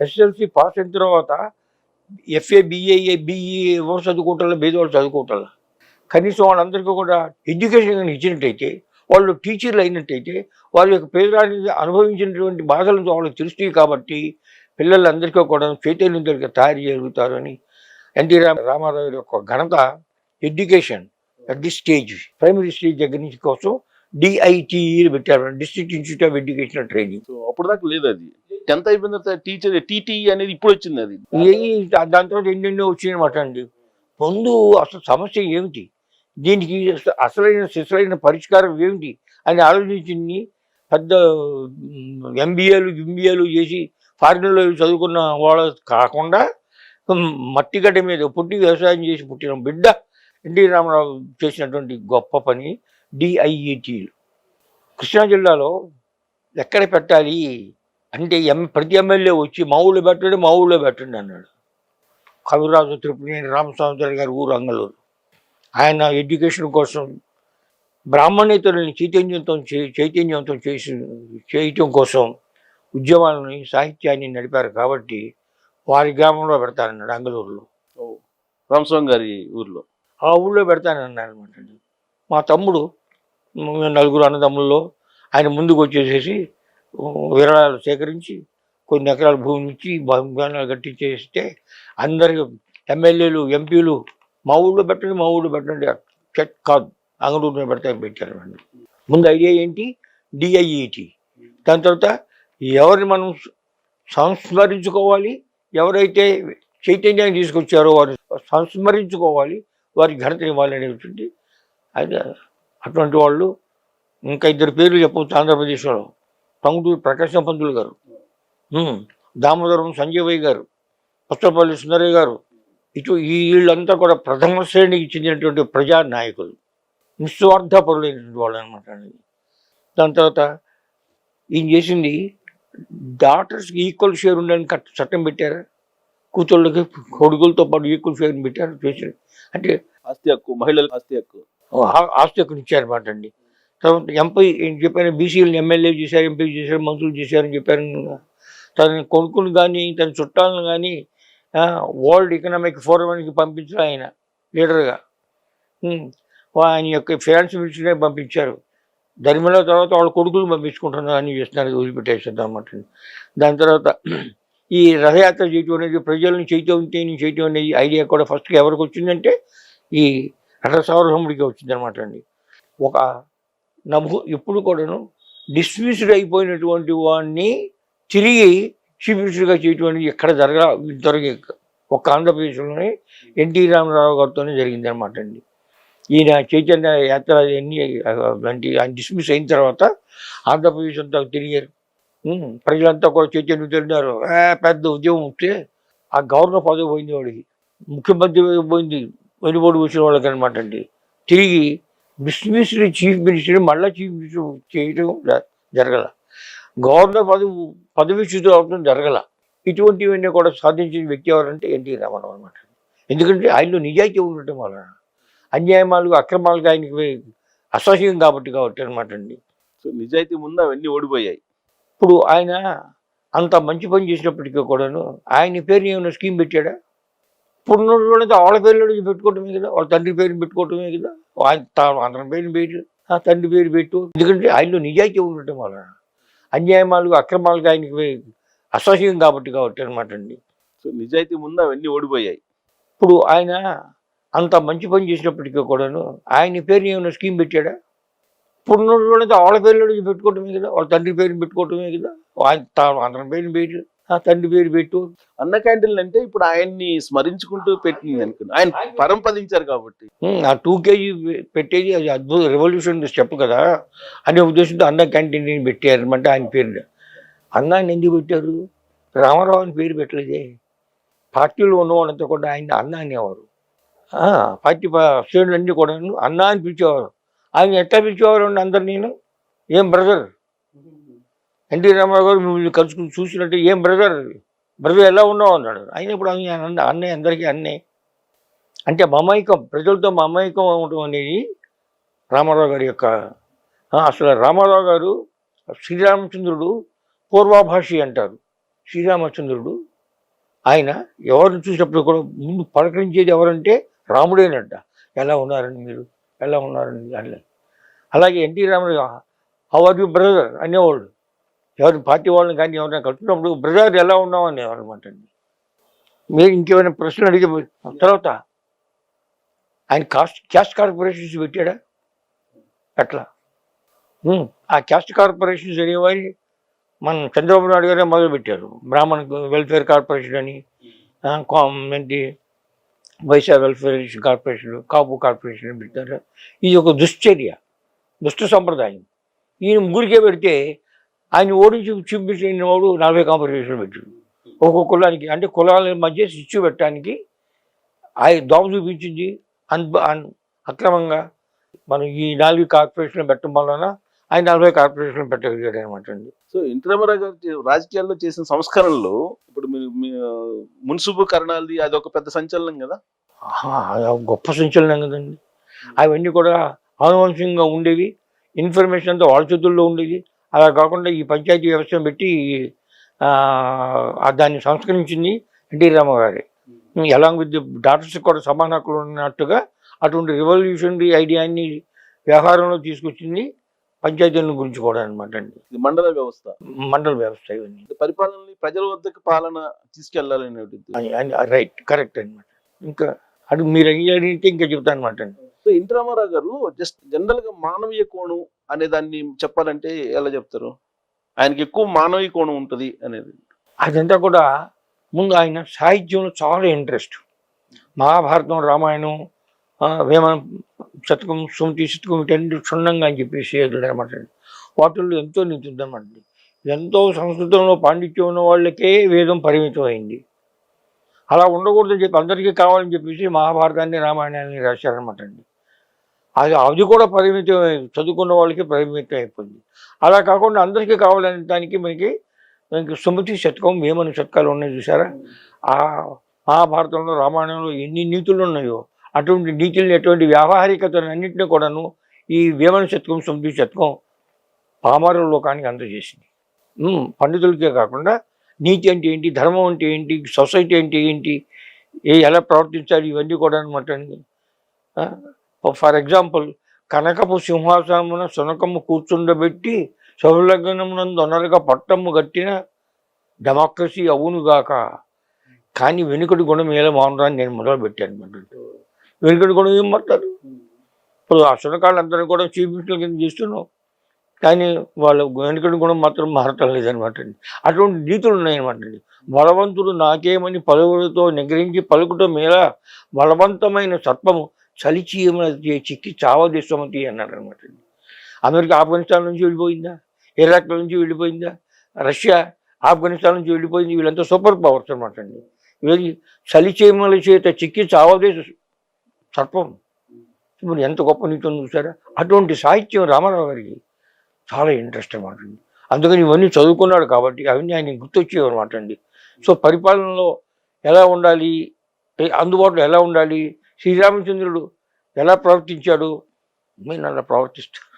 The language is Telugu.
ఎస్ఎస్ఎల్సి పాస్ అయిన తర్వాత ఎఫ్ఏ బిఏఏ బిఈ ఎవరు చదువుకుంటారు పేదవాళ్ళు చదువుకుంటారు. కనీసం వాళ్ళందరికీ కూడా ఎడ్యుకేషన్ ఇచ్చినట్టయితే వాళ్ళు టీచర్లు అయినట్టయితే వాళ్ళ యొక్క పేదరాన్ని అనుభవించినటువంటి బాధలను వాళ్ళకి తెలుస్తాయి కాబట్టి పిల్లలందరికీ కూడా చైతన్యం తయారు చేయగలుగుతారు అని ఎన్టీ రామ రామారావు యొక్క ఘనత education at the stage primary stage దగ్గర నుంచి కోసం డిఐటిఈ పెట్టారు. District institute of educational training. అప్పుడు దాకా లేదు అది టెన్త్ అయిపోయిన తర్వాత టీచర్ టీటీ అనేది ఇప్పుడు వచ్చింది అది. ఏవి దాని తర్వాత ఎన్నెన్నో వచ్చినాయన్నమాట అండి. ముందు అసలు సమస్య ఏమిటి? దీనికి అసలైన సిసలైన పరిష్కారం ఏమిటి? అని ఆలోచించింది పెద్ద ఎంబీఏలు ఎంబీఏలు చేసి ఫారిన్లో చదువుకున్న వాళ్ళు కాకుండా మట్టిగడ్డ మీద పుట్టి వ్యవసాయం చేసి పుట్టిన బిడ్డ ఎన్టీ రామారావు చేసినటువంటి గొప్ప పని డిఐఈటీలు. కృష్ణా జిల్లాలో ఎక్కడ పెట్టాలి? అంటే ఎం ప్రతి ఎమ్మెల్యే వచ్చి మా ఊళ్ళో పెట్టండి మా ఊళ్ళో పెట్టండి అన్నాడు. కవిరాజు త్రిపుణేని రామస్వామి గారి ఊరు అంగళూరు. ఆయన ఎడ్యుకేషన్ కోసం బ్రాహ్మణేతరుల్ని చైతన్యంతో చైతన్యంతో చేసి చేయటం కోసం ఉద్యమాలని సాహిత్యాన్ని నడిపారు కాబట్టి వారి గ్రామంలో పెడతారన్నాడు అంగళూరులో. రామస్వామి గారి ఊర్లో. ఆ ఊళ్ళో పెడతానన్నారు అనమాట మా తమ్ముడు మేము నలుగురు అన్నదమ్ముల్లో ఆయన ముందుకు వచ్చేసేసి విరాళాలు సేకరించి కొన్ని ఎకరాల భూమి ఇచ్చి భవనాలు కట్టించేస్తే అందరికి ఎమ్మెల్యేలు ఎంపీలు మా ఊళ్ళో పెట్టండి మా ఊళ్ళో పెట్టండి. చెట్ కాదు. అంగడూరులో పెడతాను పెట్టారు అండి ముందు ఐడియా ఏంటి? డిఐఈటి దాని తర్వాత ఎవరిని మనం సంస్మరించుకోవాలి? ఎవరైతే చైతన్యాన్ని తీసుకొచ్చారో వారు సంస్మరించుకోవాలి. వారికి ఘనత ఇవ్వాలని అనేటువంటి అది అటువంటి వాళ్ళు. ఇంకా ఇద్దరు పేర్లు చెప్పవచ్చు ఆంధ్రప్రదేశ్లో. టంగుటూరు ప్రకాశం పంతులు గారు. దామోదరం సంజయ్ గారు పుస్తపల్లి సుందరయ్య గారు ఇటు ఈ వీళ్ళంతా కూడా ప్రథమ శ్రేణికి చెందినటువంటి ప్రజా నాయకులు. నిస్వార్థపరులైనటువంటి వాళ్ళు అనమాట దాని తర్వాత ఈయన చేసింది డాటర్స్కి ఈక్వల్ షేర్ ఉండడానికి చట్టం పెట్టారు? కూతుళ్ళకి కొడుకులతో పాటు ఈక్వల్ షేర్ పెట్టారు? చేశారు. అంటే ఆస్తి హక్కు మహిళలకు ఆస్తి హక్కు. ఆస్తి హక్కుని ఇచ్చారన్నమాట అండి. తర్వాత ఎంపీ ఏం చెప్పారు బీసీలను ఎమ్మెల్యే చేశారు ఎంపీ చేశారు మంత్రులు చేశారని చెప్పారు. తన కొడుకును కానీ తన చుట్టాలను కానీ వరల్డ్ ఎకనామిక్ ఫోరంకి పంపించారు ఆయన లీడర్గా ఆయన యొక్క ఫ్యాన్స్ మినిస్టర్నే పంపించారు. ధర్మల తర్వాత వాళ్ళ కొడుకులు పంపించుకుంటున్నారు అని చేస్తున్నారు వదిలిపెట్టేసారు అనమాట దాని తర్వాత ఈ రథయాత్ర చేయటం అనేది ప్రజలను చైతన్యం చేయటం అనేది ఐడియా కూడా ఫస్ట్ ఎవరికి వచ్చిందంటే ఈ రథసార్వభౌముడికి వచ్చిందనమాట అండి. ఒక నమ్ము ఎప్పుడు కూడాను డిస్మిస్డ్ అయిపోయినటువంటి వాడిని తిరిగి చీఫ్ చేయటువంటి ఎక్కడ జరగ ఇంతవరకు ఒక ఆంధ్రప్రదేశ్లోనే ఎన్టీ రామారావు గారితోనే జరిగింది అనమాట అండి. ఈయన చైతన్య యాత్ర అన్ని అంటే ఆయన డిస్మిస్ అయిన తర్వాత ఆంధ్రప్రదేశ్ అంతా తిరిగారు. ప్రజలంతా కూడా చైతన్యం తిరిగారు పెద్ద ఉద్యమం వస్తే ఆ గవర్నర్ పదవి పోయింది వాడికి. ముఖ్యమంత్రి పోయింది. వెనుబడి వచ్చిన వాళ్ళకి అనమాట అండి. తిరిగి డిస్మిస్డ్ చీఫ్ మినిస్టర్ మళ్ళీ చీఫ్ మినిస్టర్ చేయడం జరగల. గవర్నర్ పదవి పదవిచ్యుత అవడం జరగల. ఇటువంటివన్నీ కూడా సాధించిన వ్యక్తి ఎవరంటే ఎన్టీ రామారావు అనమాట ఎందుకంటే ఆయనలో నిజాయితీ ఉండటం వలన అన్యాయమాలు అక్రమాలకు ఆయనకి అసహ్యం కాబట్టి కాబట్టి అనమాట అండి. సో నిజాయితీ ముందు అవన్నీ ఓడిపోయాయి. ఇప్పుడు ఆయన అంత మంచి పని చేసినప్పటికీ కూడాను ఆయన పేరుని ఏమైనా స్కీమ్ పెట్టాడా? ఉన్నటువంటి వాళ్ళ పేర్లు పెట్టుకోవటమే కదా వాళ్ళ తండ్రి పేరుని పెట్టుకోవటమే కదా అందరం పేరుని పెట్టు ఆ తండ్రి పేరు పెట్టు. ఎందుకంటే ఆయనలో నిజాయితీ ఉండటం వలన అన్యాయమాలు అక్రమాలకు ఆయనకి అసహ్యం కాబట్టి కాబట్టి అనమాట అండి. సో నిజాయితీ ముందు అవన్నీ ఓడిపోయాయి. ఇప్పుడు ఆయన అంత మంచి పని చేసినప్పటికీ కూడాను ఆయన పేరుని ఏమైనా స్కీమ్ పెట్టాడా? ఉన్నటువంటి వాళ్ళ పేర్లు పెట్టుకోవటమే కదా వాళ్ళ తండ్రి పేరుని పెట్టుకోవటమే కదా అందరం పేరుని పెట్టు ఆ తండ్రి పేరు పెట్టు. అన్న క్యాంటీన్లు అంటే ఇప్పుడు ఆయన్ని స్మరించుకుంటూ పెట్టింది అనుకున్నా. ఆయన పరంపదించారు కాబట్టి. ఆ టూ కేజీ పెట్టేది అది అద్భుత రెవల్యూషన్ స్టెప్ కదా. అనే ఉద్దేశంతో అన్న క్యాంటీన్ పెట్టారనమాట ఆయన పేరు అన్నాన్ని ఎందుకు పెట్టారు? రామారావు అని పేరు పెట్టలేదే. పార్టీలో ఉన్నవాళ్ళంతా కూడా ఆయన అన్న అనేవారు. పార్టీ ప- శ్రేణులు అన్నీ కూడా అన్న అని పిలిచేవారు. ఆయన ఎట్లా పిలిచేవారు అండి అందరు నేను ఏం బ్రదర్ ఎన్టీ రామారావు గారు మిమ్మల్ని కలుసుకుని చూసినట్టు ఏం బ్రదర్ బ్రదర్ ఎలా ఉన్నావు అన్నాడు. ఆయన ఇప్పుడు అన్నయ్య అందరికీ అన్నే. అంటే మమైకం ప్రజలతో మమైకం అవడం అనేది రామారావు గారి యొక్క అసలు రామారావు గారు శ్రీరామచంద్రుడు పూర్వాభాషి అంటారు. శ్రీరామచంద్రుడు ఆయన ఎవరిని చూసినప్పుడు కూడా ముందు పలకరించేది ఎవరంటే రాముడేనంట. ఎలా ఉన్నారని మీరు? ఎలా ఉన్నారని అలా అలాగే NT Ramarao how are you brother అనేవాళ్ళు ఎవరి పార్టీ వాళ్ళని కానీ ఎవరైనా కలుపుతున్నప్పుడు బ్రదర్ ఎలా ఉన్నామని అనేవారు అనమాట మీరు ఇంకేమైనా ప్రశ్నలు అడిగే తర్వాత ఆయన కాస్ట్ క్యాస్ట్ కార్పొరేషన్స్ పెట్టాడా? అట్లా ఆ క్యాస్ట్ కార్పొరేషన్స్ అనేవారి మన చంద్రబాబు నాయుడు గారే మొదలు పెట్టారు. బ్రాహ్మణ వెల్ఫేర్ కార్పొరేషన్ అని ఏంటి Vysya welfare corporation Kapu corporation అని పెట్టారు. ఇది ఒక దుశ్చర్య దుష్ట సంప్రదాయం. ఈయన ముగ్గురికే పెడితే ఆయన ఓడించి చూపించిన వాడు నలభై కాంపిటీషన్ పెట్టాడు ఒక్కొక్క కులానికి అంటే కులాల మధ్య శిచ్చు పెట్టడానికి ఆయన దోమ చూపించింది. అన్ అక్రమంగా మనం ఈ నాలుగు కార్పొరేషన్లు పెట్టడం వలన ఆయన నలభై కార్పొరేషన్లు పెట్టగలిగాడు అనమాట అండి. సో ఎన్టీ రామారావు గారు రాజకీయాల్లో చేసిన సంస్కరణలు ఇప్పుడు మున్సిపు కరణాలది అది ఒక పెద్ద సంచలనం కదా? గొప్ప సంచలనం కదండి. అవన్నీ కూడా ఆనువంశికంగా ఉండేవి. ఇన్ఫర్మేషన్ అంతా వాళ్ళ చేతుల్లో ఉండేది. అలా కాకుండా ఈ పంచాయతీ వ్యవస్థను పెట్టి దాన్ని సంస్కరించింది NT Ramarao along with doctors కూడా సమాన హక్కులు ఉన్నట్టుగా అటువంటి రివల్యూషనరీ ఐడియాని వ్యవహారంలో తీసుకొచ్చింది పంచాయతీల గురించి కూడా అనమాట అండి. ఇది మండల వ్యవస్థ. మండల వ్యవస్థ ఇవన్నీ. పరిపాలనని ప్రజల వద్దకు పాలన తీసుకెళ్ళాలనేది రైట్ కరెక్ట్ అనమాట ఇంకా అది మీరు అడిగితే ఇంకా చెప్తాను అనమాట అండి. సో ఎన్టీ రామారావు గారు జస్ట్ జనరల్గా మానవీయ కోణం అనే దాన్ని చెప్పాలంటే ఎలా చెప్తారు? ఆయనకి ఎక్కువ మానవీయ కోణం ఉంటుంది అనేది. అదంతా కూడా ముందు ఆయన సాహిత్యంలో చాలా ఇంట్రెస్ట్. మహాభారతం రామాయణం ఆ, వేమన శతకం సుమతి శతకం వీటన్ని క్షుణ్ణంగా అని చెప్పేసి అనమాట. వాటిల్లో ఎంతో నీతి ఎంతో సంస్కృతంలో పాండిత్యం ఉన్న వాళ్ళకే వేదం పరిమితం అయింది అలా ఉండకూడదని చెప్పి అందరికీ కావాలని చెప్పేసి మహాభారతాన్ని రామాయణాన్ని రాశారనమాట అండి. అది అది కూడా పరిమితం చదువుకున్న వాళ్ళకి పరిమితం అయిపోయింది. అలా కాకుండా అందరికీ కావాలనే దానికి మనకి మనకి సుమతి శతకం వేమన శతకాలు ఉన్నాయి చూసారా ఆ మహాభారతంలో రామాయణంలో ఎన్ని నీతులు ఉన్నాయో అటువంటి నీతుల్ని ఎటువంటి వ్యావహారికతను అన్నింటినీ కూడాను ఈ వేమన శతకం సుమతి శతకం పామర లోకానికి అందజేసింది. పండితులకే కాకుండా నీతి అంటే ఏంటి ధర్మం అంటే ఏంటి సొసైటీ అంటే ఏంటి ఏ ఎలా ప్రవర్తించాలి ఇవన్నీ కూడా అనమాట ఫర్ ఎగ్జాంపుల్ కనకపు సింహాసనమున సునకము కూర్చుండబెట్టి సౌలగ్నమునందు అనరగా పట్టము గట్టిన డెమోక్రసీ అవునుగాక కానీ వెనుకటి గుణం ఏలా మౌనరాన్ని నేను మొదలు పెట్టాను వెనుకటి గుణం ఏం మాట్లాడు? ఇప్పుడు ఆ సునకాళ్ళందరూ కూడా చీఫ్ మినిస్టర్ కింద చేస్తున్నాం కానీ వాళ్ళ వెనుకటి గుణం మాత్రం మారటం లేదనమాట అండి. అటువంటి నీతులు ఉన్నాయన్నమాట అండి. బలవంతుడు నాకేమని పలువురితో నిగ్రహించి పలుకుట మేళ బలవంతమైన సత్వము చలిచి చిక్కి చావది సుమతి అన్నాడు అనమాట అమెరికా ఆఫ్ఘనిస్తాన్ నుంచి వెళ్ళిపోయిందా? ఇరాక్ నుంచి వెళ్ళిపోయిందా? రష్యా ఆఫ్ఘనిస్తాన్ నుంచి వెళ్ళిపోయింది? వీళ్ళంతా సూపర్ పవర్స్ అనమాట అండి. వీళ్ళకి చలిచేమల చేత చిక్కి చావదే సర్పం. ఇప్పుడు ఎంత గొప్ప నీతో చూసారా? అటువంటి సాహిత్యం రామారావు గారికి చాలా ఇంట్రెస్ట్ అనమాట అండి. అందుకని ఇవన్నీ చదువుకున్నాడు కాబట్టి అవన్నీ ఆయన గుర్తొచ్చేవి అనమాట అండి. సో పరిపాలనలో ఎలా ఉండాలి? అందుబాటులో ఎలా ఉండాలి? శ్రీరామచంద్రుడు ఎలా ప్రవర్తించాడు? మీరు అలా ప్రవర్తిస్తారు